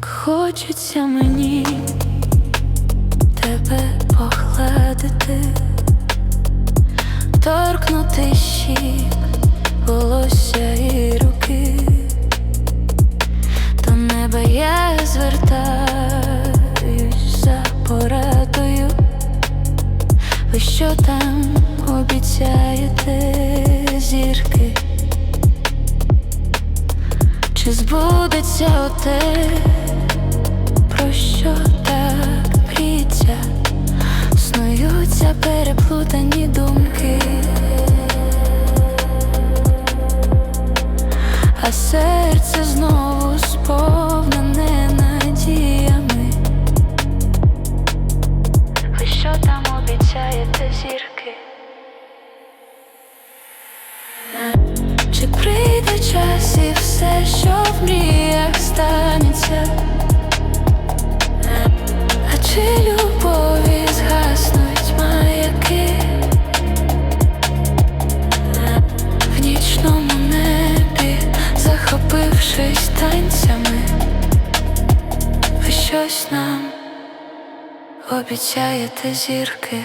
Хочеться мені тебе погладити, торкнути щік, волосся і руки, до неба я звертаюсь за порадою. Ви що там Чи збудеться оте, про що так мріться? Снуються переплутані думки, а серце знову сповнене надіями. Ви що там обіцяєте зірки? Чи прийде час і все, що в мріях станеться? А чи любові згаснуть маяки? В нічному небі, захопившись танцями, ви щось нам обіцяєте зірки.